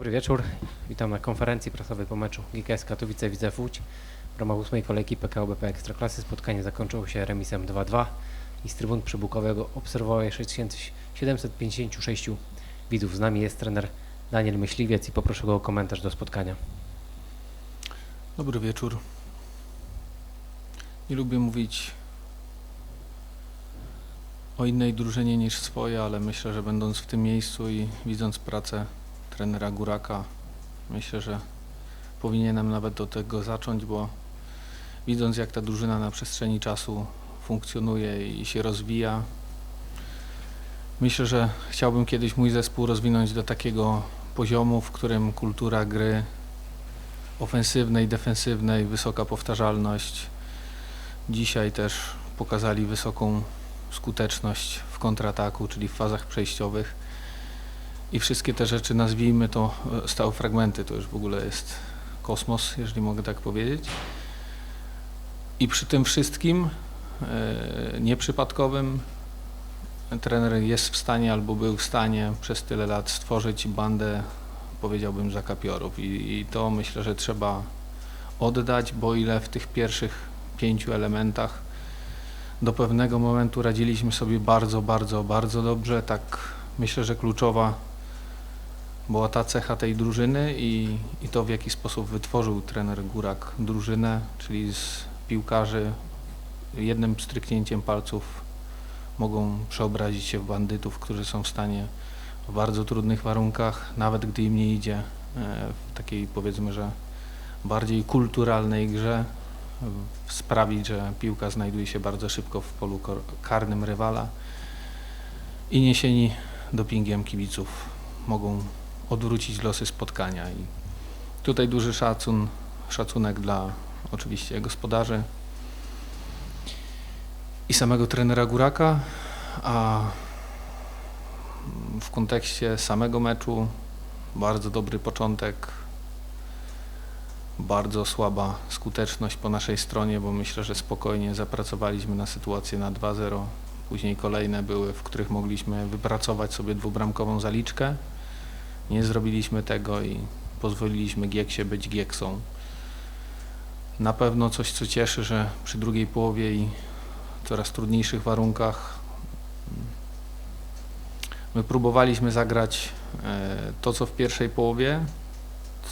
Dobry wieczór. Witam na konferencji prasowej po meczu GKS Katowice Widzew Łódź. W ramach ósmej kolejki PKO BP Ekstraklasy spotkanie zakończyło się remisem 2-2 i z trybun przybukowego obserwowało je 6756 widzów. Z nami jest trener Daniel Myśliwiec i poproszę go o komentarz do spotkania. Dobry wieczór. Nie lubię mówić o innej drużynie niż swoje, ale myślę, że będąc w tym miejscu i widząc pracę trenera Góraka, myślę, że powinienem nawet od tego zacząć, bo widząc jak ta drużyna na przestrzeni czasu funkcjonuje i się rozwija, myślę, że chciałbym kiedyś mój zespół rozwinąć do takiego poziomu, w którym kultura gry ofensywnej, defensywnej, wysoka powtarzalność. Dzisiaj też pokazali wysoką skuteczność w kontrataku, czyli w fazach przejściowych. I wszystkie te rzeczy, nazwijmy to e, stałe fragmenty, to już w ogóle jest kosmos, jeżeli mogę tak powiedzieć. I przy tym wszystkim e, nieprzypadkowym trener jest w stanie albo był w stanie przez tyle lat stworzyć bandę powiedziałbym zakapiorów I, i to myślę, że trzeba oddać, bo ile w tych pierwszych pięciu elementach do pewnego momentu radziliśmy sobie bardzo, bardzo, bardzo dobrze, tak myślę, że kluczowa była ta cecha tej drużyny i, i to w jaki sposób wytworzył trener Górak drużynę, czyli z piłkarzy jednym stryknięciem palców mogą przeobrazić się w bandytów, którzy są w stanie w bardzo trudnych warunkach, nawet gdy im nie idzie, e, w takiej powiedzmy, że bardziej kulturalnej grze, w- sprawić, że piłka znajduje się bardzo szybko w polu karnym rywala i niesieni dopingiem kibiców mogą odwrócić losy spotkania. I tutaj duży szacun, szacunek dla oczywiście gospodarzy i samego trenera Góraka, a w kontekście samego meczu bardzo dobry początek, bardzo słaba skuteczność po naszej stronie, bo myślę, że spokojnie zapracowaliśmy na sytuację na 2-0. Później kolejne były, w których mogliśmy wypracować sobie dwubramkową zaliczkę. Nie zrobiliśmy tego i pozwoliliśmy Gieksie być Gieksą. Na pewno coś, co cieszy, że przy drugiej połowie i coraz trudniejszych warunkach My próbowaliśmy zagrać e, to, co w pierwszej połowie,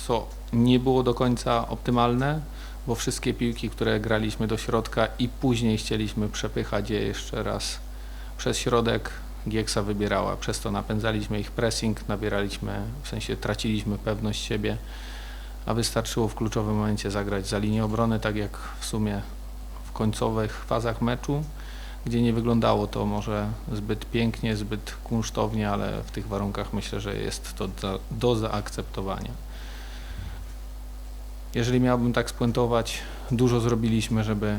co nie było do końca optymalne, bo wszystkie piłki, które graliśmy do środka i później chcieliśmy przepychać je jeszcze raz przez środek, Gieksa wybierała. Przez to napędzaliśmy ich pressing, nabieraliśmy, w sensie traciliśmy pewność siebie, a wystarczyło w kluczowym momencie zagrać za linię obrony, tak jak w sumie w końcowych fazach meczu gdzie nie wyglądało to może zbyt pięknie, zbyt kunsztownie, ale w tych warunkach myślę, że jest to do, do zaakceptowania. Jeżeli miałbym tak spuentować, dużo zrobiliśmy, żeby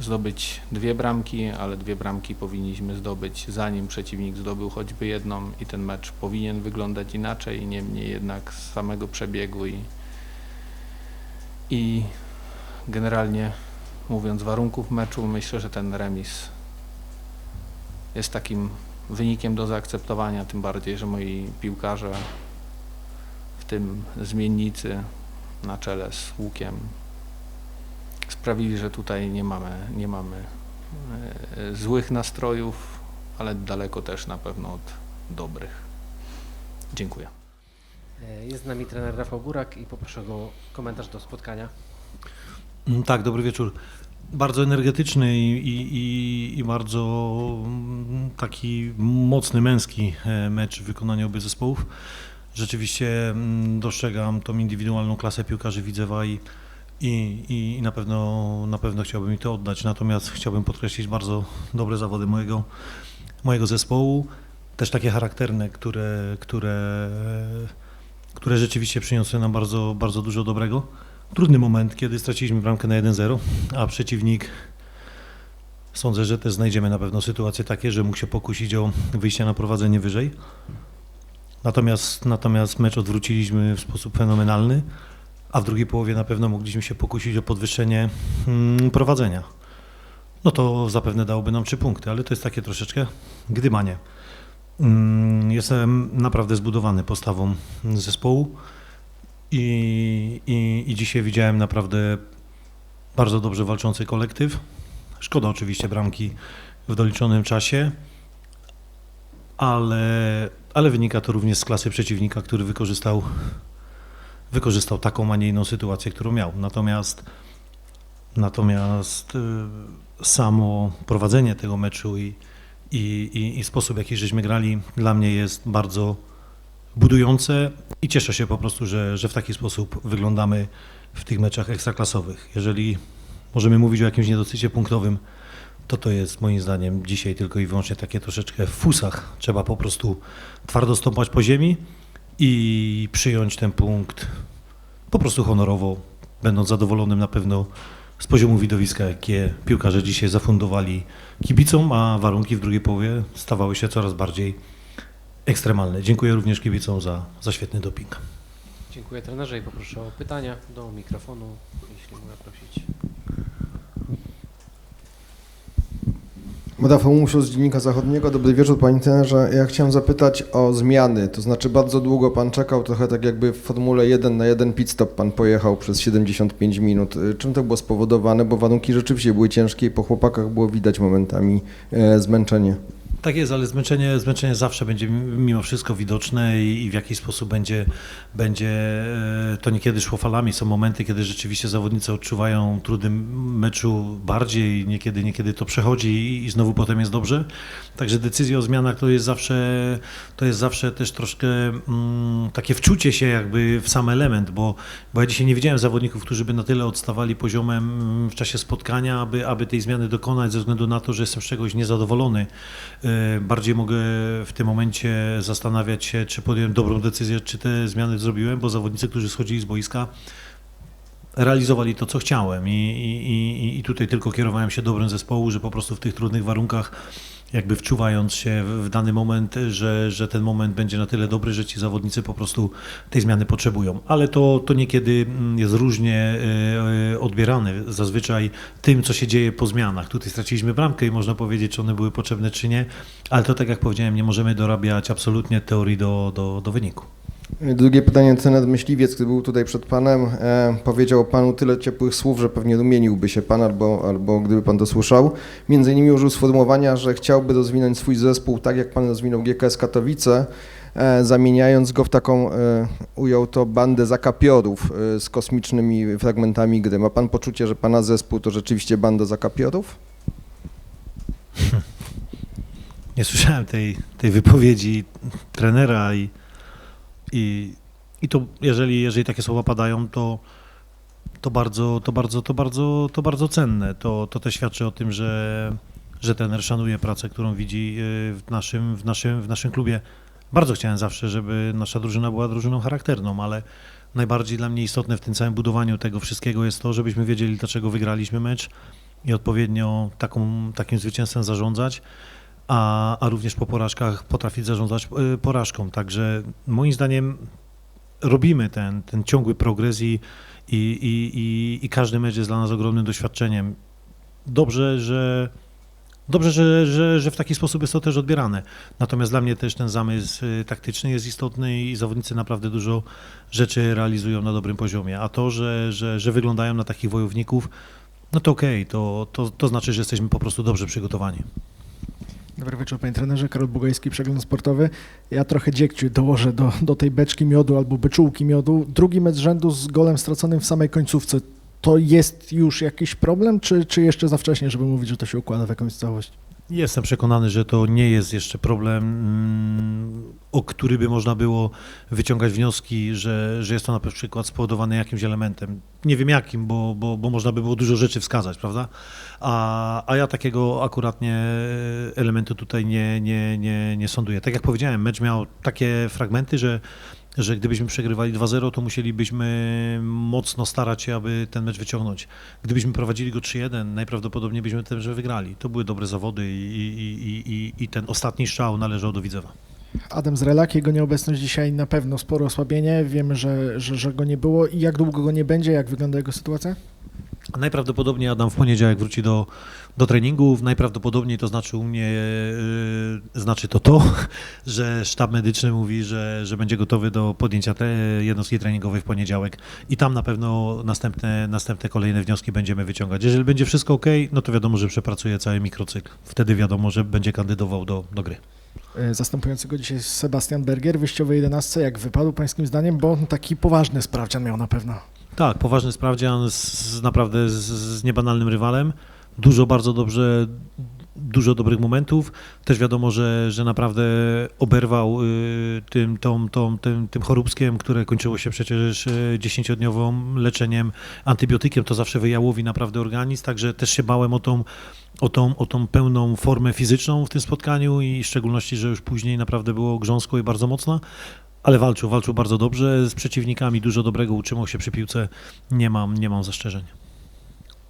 zdobyć dwie bramki, ale dwie bramki powinniśmy zdobyć zanim przeciwnik zdobył choćby jedną i ten mecz powinien wyglądać inaczej, niemniej jednak z samego przebiegu i, i generalnie mówiąc warunków meczu, myślę, że ten remis jest takim wynikiem do zaakceptowania, tym bardziej, że moi piłkarze, w tym zmiennicy na czele z Łukiem, sprawili, że tutaj nie mamy, nie mamy e, złych nastrojów, ale daleko też na pewno od dobrych. Dziękuję. E, Jest z nami trener Rafał Górak i poproszę go o komentarz do spotkania. Mm, Tak, dobry wieczór. Bardzo energetyczny i, i, i, i bardzo mm, taki mocny, męski e, mecz w wykonaniu obu zespołów. Rzeczywiście mm, dostrzegam tą indywidualną klasę piłkarzy Widzewa i, i, i na, pewno, na pewno chciałbym mi to oddać. Natomiast chciałbym podkreślić bardzo dobre zawody mojego, mojego zespołu. Też takie charakterne, które, które, które rzeczywiście przyniosły nam bardzo, bardzo dużo dobrego trudny moment, kiedy straciliśmy bramkę na 1-0, a przeciwnik sądzę, że też znajdziemy na pewno sytuacje takie, że mógł się pokusić o wyjście na prowadzenie wyżej. Natomiast, natomiast mecz odwróciliśmy w sposób fenomenalny, a w drugiej połowie na pewno mogliśmy się pokusić o podwyższenie mm, prowadzenia. No to zapewne dałoby nam trzy punkty, ale to jest takie troszeczkę gdybanie. Mm, Jestem naprawdę zbudowany postawą zespołu. I, i, I dzisiaj widziałem naprawdę bardzo dobrze walczący kolektyw. Szkoda oczywiście bramki w doliczonym czasie, ale, ale wynika to również z klasy przeciwnika, który wykorzystał, wykorzystał taką, a nie inną sytuację, którą miał. Natomiast, natomiast y, samo prowadzenie tego meczu i, i, i, i sposób, w jaki żeśmy grali, dla mnie jest bardzo budujące i cieszę się po prostu, że, że w taki sposób wyglądamy w tych meczach ekstraklasowych. Jeżeli możemy mówić o jakimś niedosycie punktowym, to to jest moim zdaniem dzisiaj tylko i wyłącznie takie troszeczkę w fusach. Trzeba po prostu twardo stąpać po ziemi i przyjąć ten punkt po prostu honorowo, będąc zadowolonym na pewno z poziomu widowiska, jakie piłkarze dzisiaj zafundowali kibicom, a warunki w drugiej połowie stawały się coraz bardziej ekstremalne. Dziękuję również kibicom za, za świetny doping. Dziękuję trenerze i poproszę o pytania do mikrofonu, jeśli mogę prosić. Rafał Musiał z Dziennika Zachodniego. Dobry wieczór Panie trenerze. Ja chciałem zapytać o zmiany. To znaczy bardzo długo Pan czekał, trochę tak jakby w Formule 1 na jeden pit stop Pan pojechał przez 75 minut. Y, Czym to było spowodowane? Bo warunki rzeczywiście były ciężkie i po chłopakach było widać momentami e, zmęczenie. Tak jest, ale zmęczenie, zmęczenie zawsze będzie mimo wszystko widoczne i, i w jakiś sposób będzie, będzie e, to niekiedy szło falami. Są momenty, kiedy rzeczywiście zawodnicy odczuwają trudy meczu bardziej, niekiedy, niekiedy to przechodzi i, i znowu potem jest dobrze. Także decyzja o zmianach to jest zawsze, to jest zawsze też troszkę mm, takie wczucie się jakby w sam element, bo, bo ja dzisiaj nie widziałem zawodników, którzy by na tyle odstawali poziomem mm, w czasie spotkania, aby, aby tej zmiany dokonać ze względu na to, że jestem z czegoś niezadowolony. E, Bardziej mogę w tym momencie zastanawiać się, czy podjąłem dobrą decyzję, czy te zmiany zrobiłem, bo zawodnicy, którzy schodzili z boiska, realizowali to, co chciałem i, i, i, tutaj tylko kierowałem się dobrem zespołu, że po prostu w tych trudnych warunkach, jakby wczuwając się w dany moment, że, że ten moment będzie na tyle dobry, że ci zawodnicy po prostu tej zmiany potrzebują. Ale to, to niekiedy mm, jest różnie e, odbierane. Zazwyczaj tym, co się dzieje po zmianach. Tutaj straciliśmy bramkę i można powiedzieć, czy one były potrzebne, czy nie, ale to tak jak powiedziałem, nie możemy dorabiać absolutnie teorii do, do, do wyniku. Drugie pytanie, trener Myśliwiec, który był tutaj przed Panem, e, powiedział Panu tyle ciepłych słów, że pewnie rumieniłby się Pan, albo, albo gdyby Pan to słyszał. Między innymi użył sformułowania, że chciałby rozwinąć swój zespół tak, jak Pan rozwinął GKS Katowice, e, zamieniając go w taką, e, ujął to, bandę zakapiorów e, z kosmicznymi fragmentami gry. Ma Pan poczucie, że Pana zespół to rzeczywiście banda zakapiorów? Nie słyszałem tej, tej wypowiedzi trenera i, i, i to jeżeli, jeżeli takie słowa padają, to, to bardzo, to bardzo, to bardzo, to bardzo cenne. To, to też świadczy o tym, że, że trener szanuje pracę, którą widzi y, w naszym, w, naszym, w naszym klubie. Bardzo chciałem zawsze, żeby nasza drużyna była drużyną charakterną, ale najbardziej dla mnie istotne w tym całym budowaniu tego wszystkiego jest to, żebyśmy wiedzieli, dlaczego wygraliśmy mecz i odpowiednio taką, takim zwycięstwem zarządzać a, a również po porażkach potrafić zarządzać y, porażką. Także moim zdaniem robimy ten, ten ciągły progres i, i, i, i, każdy mecz jest dla nas ogromnym doświadczeniem. Dobrze, że Dobrze, że, że, że w taki sposób jest to też odbierane. Natomiast dla mnie też ten zamysł y, taktyczny jest istotny i zawodnicy naprawdę dużo rzeczy realizują na dobrym poziomie. A to, że, że, że wyglądają na takich wojowników, no to okej, to, to, to znaczy, że jesteśmy po prostu dobrze przygotowani. Dobry wieczór panie trenerze, Karol Bugajski, Przegląd Sportowy. Ja trochę dziegciu dołożę do, do tej beczki miodu albo beczułki miodu. Drugi mecz rzędu z golem straconym w samej końcówce. To jest już jakiś problem, czy, czy jeszcze za wcześnie, żeby mówić, że to się układa w jakąś całość? Jestem przekonany, że to nie jest jeszcze problem, mm, o który by można było wyciągać wnioski, że, że jest to na przykład spowodowane jakimś elementem. Nie wiem jakim, bo, bo, bo można by było dużo rzeczy wskazać, prawda? A, a ja takiego akuratnie elementu tutaj nie, nie, nie, nie sąduję. Tak jak powiedziałem, mecz miał takie fragmenty, że że gdybyśmy przegrywali 2-0, to musielibyśmy mocno starać się, aby ten mecz wyciągnąć. Gdybyśmy prowadzili go 3-1, najprawdopodobniej byśmy ten mecz wygrali. To były dobre zawody i, i, i, i, ten ostatni strzał należał do Widzewa. Adam Zrelak, jego nieobecność dzisiaj na pewno spore osłabienie. Wiemy, że, że, że go nie było. I jak długo go nie będzie? Jak wygląda jego sytuacja? Najprawdopodobniej Adam w poniedziałek wróci do, do treningów. Najprawdopodobniej to znaczy u mnie, yy, znaczy to to, że sztab medyczny mówi, że, że będzie gotowy do podjęcia te jednostki treningowej w poniedziałek i tam na pewno następne, następne kolejne wnioski będziemy wyciągać. Jeżeli będzie wszystko ok, no to wiadomo, że przepracuje cały mikrocykl. Wtedy wiadomo, że będzie kandydował do, do gry. E, Zastępujący go dzisiaj Sebastian Berger, wyjściowej 11, jak wypadł pańskim zdaniem, bo taki poważny sprawdzian miał na pewno. Tak, poważny sprawdzian z, z naprawdę z, z niebanalnym rywalem. Dużo, bardzo dobrze, dużo dobrych momentów. Też wiadomo, że, że naprawdę oberwał y, tym, tą, tą, tym, tym choróbskiem, które kończyło się przecież y, dziesięciodniowym leczeniem antybiotykiem. To zawsze wyjałowi naprawdę organizm, także też się bałem o tą, o tą, o tą pełną formę fizyczną w tym spotkaniu i w szczególności, że już później naprawdę było grząsko i bardzo mocno. Ale walczył, walczył bardzo dobrze z przeciwnikami, dużo dobrego utrzymał się przy piłce. Nie mam, nie mam zastrzeżeń.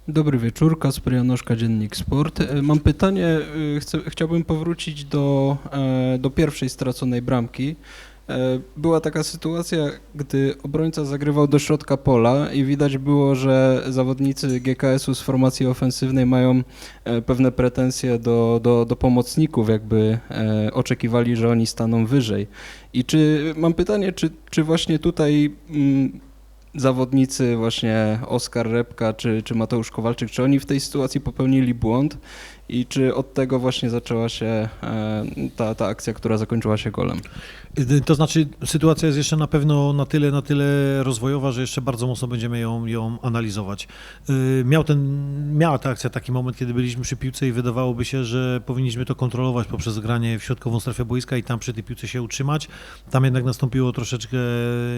Dobry wieczór, Kasper Janoszka, Dziennik Sport. E, Mam pytanie, e, chcę, chciałbym powrócić do, e, do pierwszej straconej bramki. E, Była taka sytuacja, gdy obrońca zagrywał do środka pola i widać było, że zawodnicy GKS-u z formacji ofensywnej mają e, pewne pretensje do, do, do pomocników, jakby e, oczekiwali, że oni staną wyżej. I czy mam pytanie, czy, czy właśnie tutaj mm, zawodnicy właśnie Oskar Repka czy, czy Mateusz Kowalczyk, czy oni w tej sytuacji popełnili błąd i czy od tego właśnie zaczęła się ta, ta akcja, która zakończyła się golem? Y, To znaczy, sytuacja jest jeszcze na pewno na tyle, na tyle rozwojowa, że jeszcze bardzo mocno będziemy ją, ją analizować. Y, Miał ten, miała ta akcja taki moment, kiedy byliśmy przy piłce i wydawałoby się, że powinniśmy to kontrolować poprzez granie w środkową strefę boiska i tam przy tej piłce się utrzymać. Tam jednak nastąpiło troszeczkę,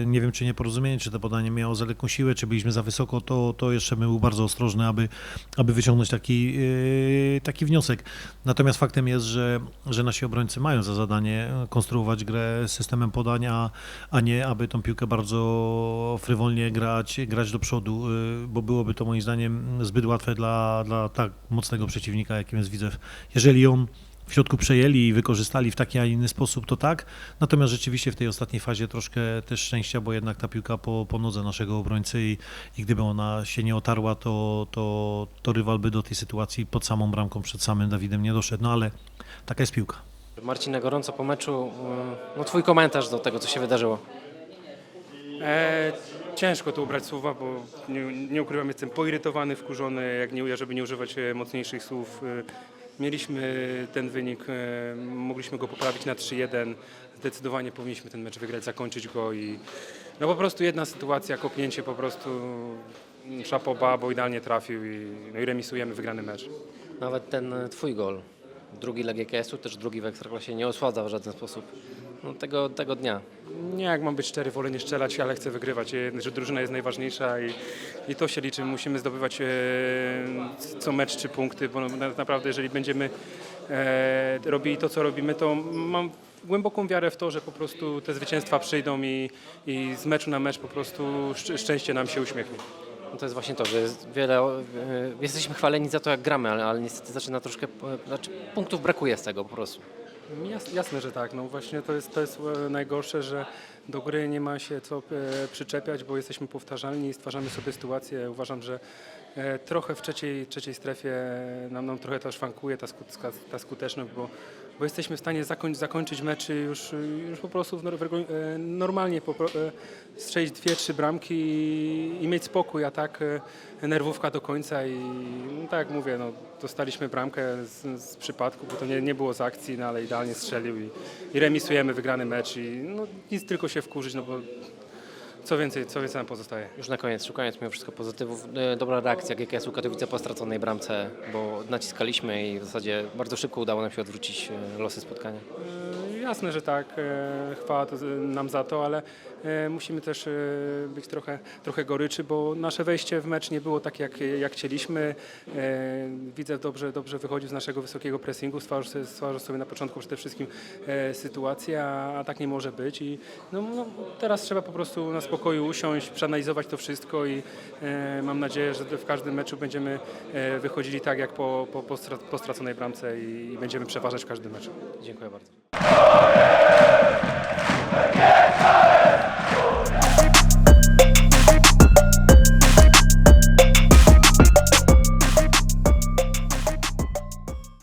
nie wiem czy nieporozumienie, czy to podanie miało za lekką siłę, czy byliśmy za wysoko, to, to jeszcze był bardzo ostrożny, aby, aby wyciągnąć taki, yy, taki wniosek. Natomiast faktem jest, że, że nasi obrońcy mają za zadanie konstruować grę systemem podania, a nie aby tą piłkę bardzo frywolnie grać, grać do przodu, yy, bo byłoby to moim zdaniem zbyt łatwe dla, dla tak mocnego przeciwnika, jakim jest Widzew. Jeżeli ją w środku przejęli i wykorzystali w taki, a inny sposób, to tak. Natomiast rzeczywiście w tej ostatniej fazie troszkę też szczęścia, bo jednak ta piłka po, po nodze naszego obrońcy i, i gdyby ona się nie otarła, to, to, to rywal by do tej sytuacji pod samą bramką, przed samym Dawidem nie doszedł. No ale taka jest piłka. Marcin, na gorąco po meczu, y, no twój komentarz do tego, co się wydarzyło. E, ciężko tu ubrać słowa, bo nie, nie ukrywam, jestem poirytowany, wkurzony, jak nie, żeby nie używać e, mocniejszych słów. E, mieliśmy ten wynik, e, mogliśmy go poprawić na 3-1. Zdecydowanie powinniśmy ten mecz wygrać, zakończyć go i no po prostu jedna sytuacja, kopnięcie po prostu mm, szapoba, bo idealnie trafił i, no i remisujemy wygrany mecz. Nawet ten twój gol, drugi dla GKS-u, też drugi w Ekstraklasie, nie osładza w żaden sposób no, tego, tego dnia. Nie, jak mam być szczery, wolę nie strzelać, ale chcę wygrywać, e, że drużyna jest najważniejsza i, i to się liczy. Musimy zdobywać e, co mecz trzy punkty, bo na, naprawdę jeżeli będziemy e, robili to, co robimy, to mam głęboką wiarę w to, że po prostu te zwycięstwa przyjdą i, i z meczu na mecz po prostu szcz- szczęście nam się uśmiechnie. No to jest właśnie to, że jest wiele, y, jesteśmy chwaleni za to, jak gramy, ale, ale niestety zaczyna troszkę, znaczy punktów brakuje z tego po prostu. Jas, jasne, że tak. No właśnie to jest, to jest e, najgorsze, że do gry nie ma się co e, przyczepiać, bo jesteśmy powtarzalni i stwarzamy sobie sytuację. Uważam, że e, trochę w trzeciej, trzeciej strefie nam, nam trochę to szwankuje ta, skut, ta skuteczność, bo, bo jesteśmy w stanie zakoń, zakończyć meczy już, już po prostu w e, normalnie po, e, strzelić dwie, trzy bramki i, i mieć spokój, a tak e, nerwówka do końca i no, tak jak mówię, no, dostaliśmy bramkę z, z przypadku, bo to nie, nie było z akcji, no, ale idealnie strzelił i, i remisujemy wygrany mecz i no, nic tylko się wkurzyć, no bo co więcej, co więcej nam pozostaje. Już na koniec, szukając mimo wszystko pozytywów, y, dobra reakcja GKS-u Katowice po straconej bramce, bo naciskaliśmy i w zasadzie bardzo szybko udało nam się odwrócić y, losy spotkania. Jasne, że tak. e, Chwała nam za to, ale e, musimy też e, być trochę, trochę goryczy, bo nasze wejście w mecz nie było tak, jak, jak chcieliśmy. Widzę dobrze, dobrze wychodził z naszego wysokiego pressingu, stwarzał sobie, stwarzał sobie na początku przede wszystkim sytuację, a, tak nie może być. I no, no, teraz trzeba po prostu na spokoju usiąść, przeanalizować to wszystko i mam nadzieję, że w każdym meczu będziemy wychodzili tak, jak po, po, po, stra- po straconej bramce i będziemy przeważać w każdym meczu. Dziękuję bardzo. Glory!